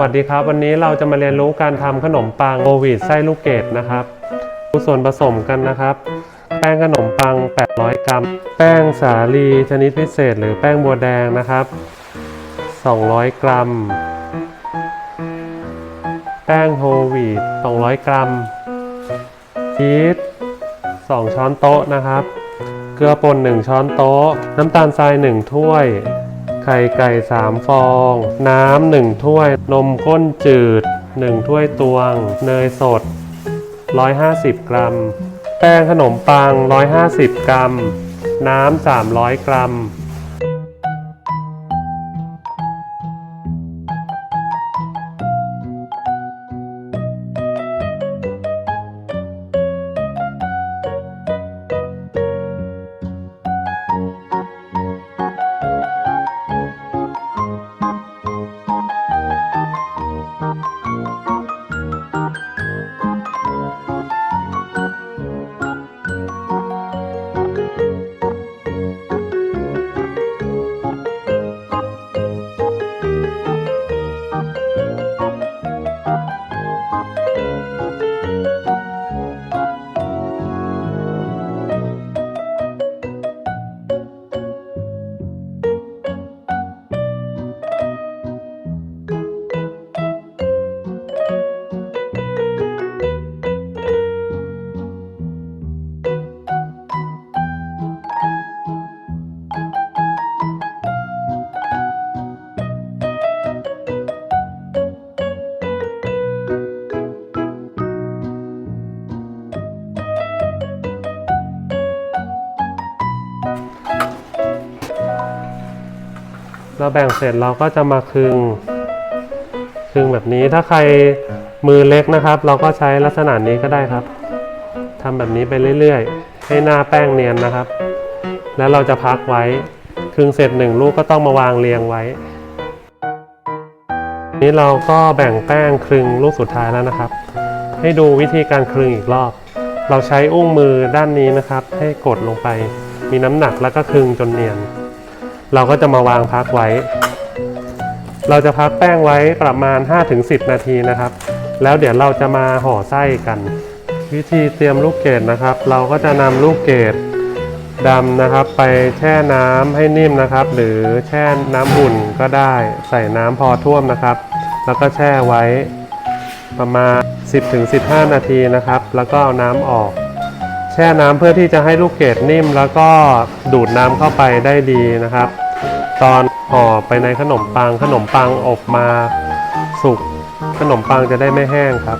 วัสดีครับ วันนี้เราจะมาเรียนรู้การทำขนมปังโควิดไส้ลูกเกดนะครับดูส่วนผสมกันนะครับ แป้งขนมปัง 800 กรัม แป้งสาลีชนิดพิเศษ หรือแป้งบัวแดงนะครับ 200 กรัม แป้งโฮลวีต200 กรัมชีส2 ช้อนโต๊ะนะครับ เกลือป่น 1 ช้อนโต๊ะ น้ำตาลทราย 1 ถ้วย ไข่ไก่ 3 ฟอง น้ำ1ถ้วย นมข้นจืด 1 ถ้วยตวง เนยสด 150 กรัม แป้งขนมปัง 150 กรัม น้ำ 300 กรัม เราแบ่งเสร็จเราก็จะมาคึง คึงแบบนี้ถ้าใครมือเล็กนะครับ เราก็ใช้ลักษณะนี้ก็ได้ครับทำแบบนี้ไปเรื่อยๆ ให้หน้าแป้งเนียนนะครับ แล้วเราจะพักไว้ คึงเสร็จหนึ่งลูกก็ต้องมาวางเรียงไว้ นี้เราก็แบ่งแป้งคลึงลูกสุดท้ายแล้วนะครับ ให้ดูวิธีการคลึงอีกรอบ เราใช้อุ้งมือด้านนี้นะครับ ให้กดลงไป มีน้ำหนักแล้วก็คลึงจนเนียน เราก็จะมาวางพักไว้ เราจะพักแป้งไว้ประมาณ 5-10 นาทีนะครับ แล้วเดี๋ยวเราจะมาห่อไส้กัน วิธีเตรียมลูกเกดนะครับ เราก็จะนำลูกเกดดำนะครับไปแช่น้ำให้นิ่มนะครับ หรือแช่น้ำอุ่นก็ได้ ใส่น้ำพอท่วมนะครับ แล้วก็แช่ไว้ประมาณ 10-15 นาทีนะครับ แล้วก็เอาน้ำออก แช่น้ำเพื่อที่จะให้ลูกเกดนิ่ม แล้วก็ดูดน้ำเข้าไปได้ดีนะครับ ตอนห่อไปในขนมปังขนมปังอบมาสุกขนมปังจะได้ไม่แห้งครับ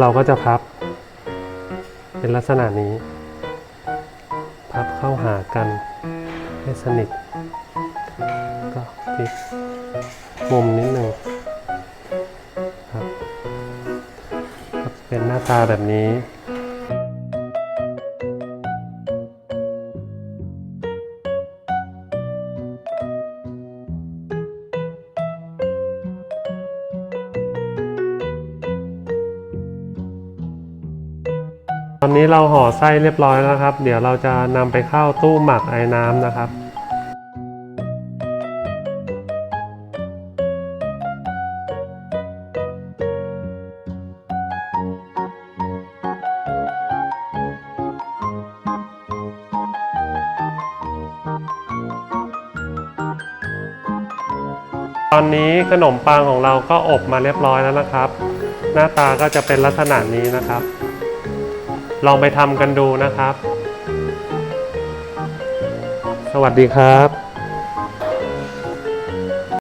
เราก็จะพับ เป็นลักษณะนี้ พับเข้าหากันให้สนิท ก็พลิกมุมนิดหนึ่งครับก็เป็นหน้าตาแบบนี้ ตอนนี้เราห่อไส้เรียบร้อยแล้วครับ เดี๋ยวเราจะนำไปเข้าตู้หมักไอ้น้ำนะครับตอนนี้ขนมปังของเราก็อบมาเรียบร้อยแล้วนะครับ หน้าตาก็จะเป็นลักษณะนี้นะครับ ลองไปทำกันดูนะครับ สวัสดีครับ